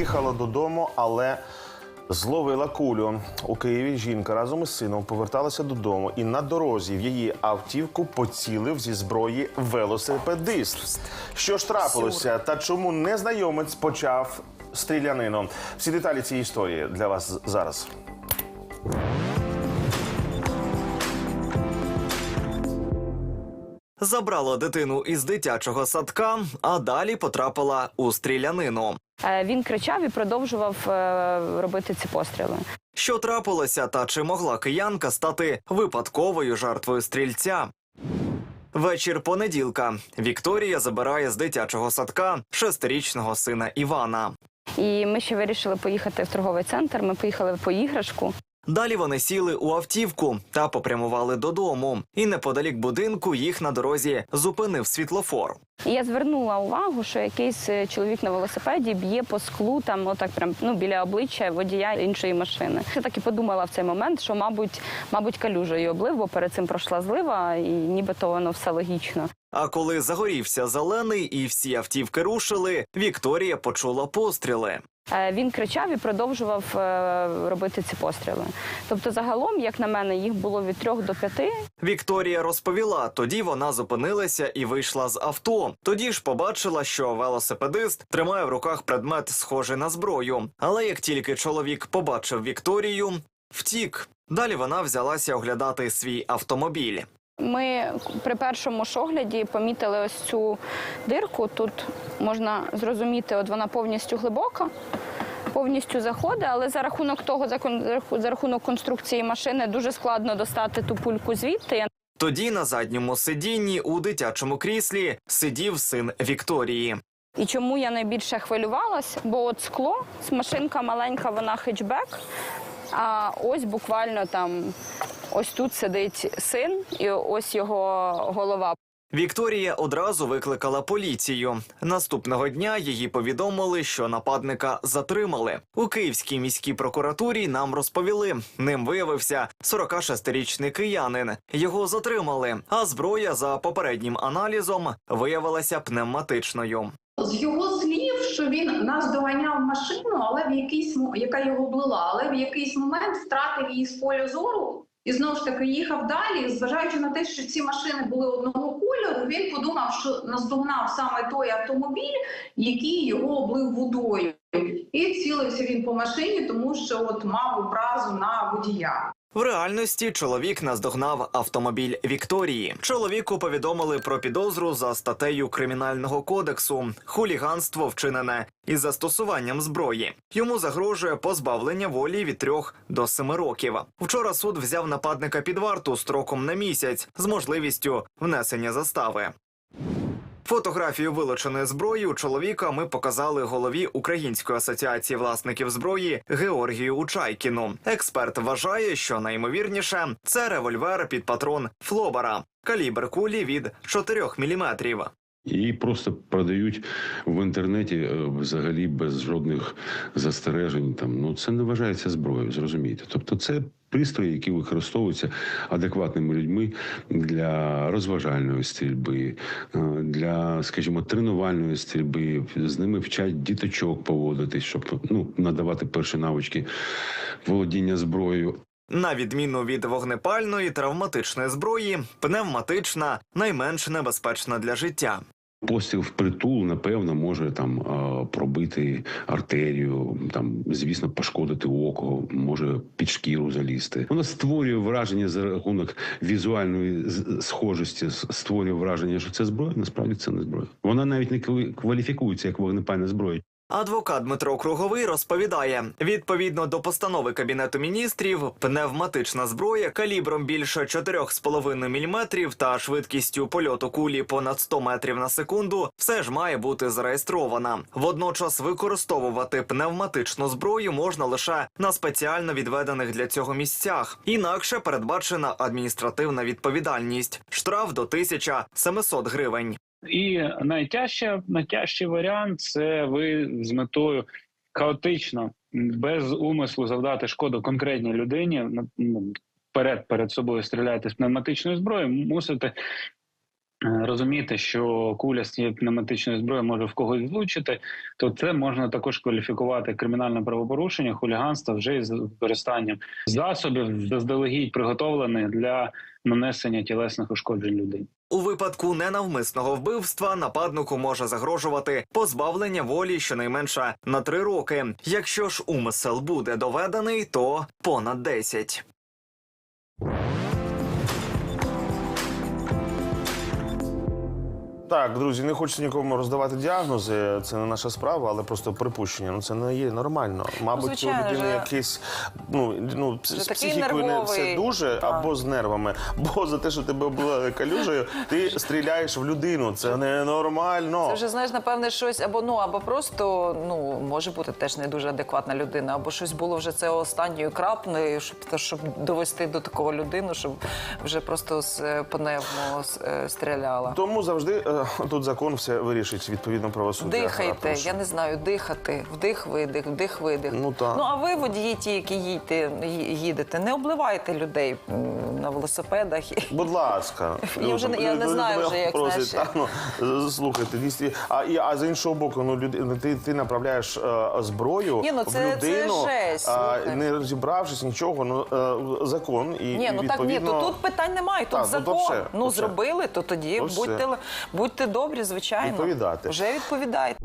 їхала додому, але зловила кулю. У Києві жінка разом із сином поверталася додому, і на дорозі в її автівку поцілив зі зброї велосипедист. Що ж трапилося, та чому незнайомець почав стрілянину? Всі деталі цієї історії для вас зараз. Забрала дитину із дитячого садка, а далі потрапила у стрілянину. Е, Він кричав і продовжував е, робити ці постріли. Що трапилося, та чи могла киянка стати випадковою жертвою стрільця? Вечір понеділка Вікторія забирає з дитячого садка шестирічного сина Івана. І ми ще вирішили поїхати в торговий центр. Ми поїхали по іграшку. Далі вони сіли у автівку та попрямували додому. І неподалік будинку їх на дорозі зупинив світлофор. Я звернула увагу, що якийсь е, чоловік на велосипеді б'є по склу, там отак прям ну біля обличчя водія іншої машини. Я так і подумала в цей момент, що мабуть, мабуть, калюжею облив, бо перед цим пройшла злива, і нібито воно все логічно. А коли загорівся зелений і всі автівки рушили, Вікторія почула постріли. Е, Він кричав і продовжував е, робити ці постріли. Тобто, загалом, як на мене, їх було від трьох до п'яти. Вікторія розповіла, тоді вона зупинилася і вийшла з авто. Тоді ж побачила, що велосипедист тримає в руках предмет, схожий на зброю. Але як тільки чоловік побачив Вікторію, втік. Далі вона взялася оглядати свій автомобіль. Ми при першому ж огляді помітили ось цю дирку. Тут можна зрозуміти, от вона повністю глибока, повністю заходить, але за рахунок того, за рахунок конструкції машини, дуже складно достати ту пульку звідти. Тоді на задньому сидінні у дитячому кріслі сидів син Вікторії. І чому я найбільше хвилювалась? Бо от скло, машинка маленька, вона хетчбек. А ось буквально там ось тут сидить син, і ось його голова. Вікторія одразу викликала поліцію. Наступного дня її повідомили, що нападника затримали. У Київській міській прокуратурі нам розповіли, ним виявився 46-річний киянин. Його затримали, а зброя за попереднім аналізом виявилася пневматичною. З його слів, що він нас доганяв машину, але в якийсь яка його облила, але в якийсь момент втратив її з поля зору. І знову ж таки їхав далі, зважаючи на те, що ці машини були одного кольору, він подумав, що наздогнав саме той автомобіль, який його облив водою. І цілився він по машині, тому що от мав образу на водія. В реальності чоловік наздогнав автомобіль Вікторії. Чоловіку повідомили про підозру за статтею кримінального кодексу хуліганство вчинене із застосуванням зброї. Йому загрожує позбавлення волі від трьох до семи років. Вчора суд взяв нападника під варту строком на місяць з можливістю внесення застави. Фотографію вилученої зброї у чоловіка ми показали голові Української асоціації власників зброї Георгію Учайкіну. Експерт вважає, що найімовірніше це револьвер під патрон Флобара, калібр кулі від 4 мм. Її просто продають в інтернеті е, взагалі без жодних застережень. Там ну це не вважається зброєю, зрозумієте. Тобто, це пристрої, які використовуються адекватними людьми для розважальної стрільби, е, для, скажімо, тренувальної стрільби. З ними вчать діточок поводитись, щоб ну надавати перші навички володіння зброєю. На відміну від вогнепальної травматичної зброї, пневматична найменш небезпечна для життя. Постріл в притул, напевно, може там пробити артерію, там, звісно, пошкодити око, може під шкіру залізти. Воно створює враження за рахунок візуальної схожості, створює враження, що це зброя. Насправді це не зброя. Вона навіть не кваліфікується як вогнепальна зброя. Адвокат Дмитро Круговий розповідає: відповідно до постанови кабінету міністрів, пневматична зброя калібром більше 4,5 мм та швидкістю польоту кулі понад 100 метрів на секунду все ж має бути зареєстрована. Водночас використовувати пневматичну зброю можна лише на спеціально відведених для цього місцях. Інакше передбачена адміністративна відповідальність штраф до 1700 гривень. І найтяжче, найтяжчий варіант це ви з метою хаотично, без умислу завдати шкоду конкретній людині. ну, перед перед собою стріляєте з пневматичної зброї, мусите розуміти, що куля з цієї пневматичної зброї може в когось влучити, то це можна також кваліфікувати кримінальне правопорушення, хуліганство вже із використанням засобів заздалегідь приготовлених для нанесення тілесних ушкоджень людині. У випадку ненавмисного вбивства нападнику може загрожувати позбавлення волі щонайменше на три роки. Якщо ж умисел буде доведений, то понад 10. Так, друзі, не хочеться нікому роздавати діагнози. Це не наша справа, але просто припущення. Ну це не є нормально. Мабуть, у людини же. якийсь ну ну з психікою не все дуже Так. або з нервами. Бо за те, що тебе була калюжею, ти стріляєш в людину. Це ненормально. Це вже знаєш, напевне, щось або ну або просто ну може бути теж не дуже адекватна людина, або щось було вже це останньою краплею, щоб щоб довести до такого людину, щоб вже просто з е, пневмо е, стріляла. Тому завжди е, тут закон все вирішить відповідно правосуддя. Дихайте, я не знаю, дихати, вдих, видих, вдих, видих. Ну, так. ну а ви, водії, ті, які їдете, їдете, не обливайте людей на велосипедах. Будь ласка, Я вже не- я не знаю вже, як, та, ну, слухайте, дійсно. А, і, а з іншого боку, ну люди, ти, ти направляєш е, зброю Ні, ну, в це- це жесть, не розібравшись нічого. Ну е, закон і Ні, ну так ні, то тут питань немає. Тут ну, закон. ну зробили, то тоді То все. Будьте добрі, звичайно. Відповідати. Вже відповідайте.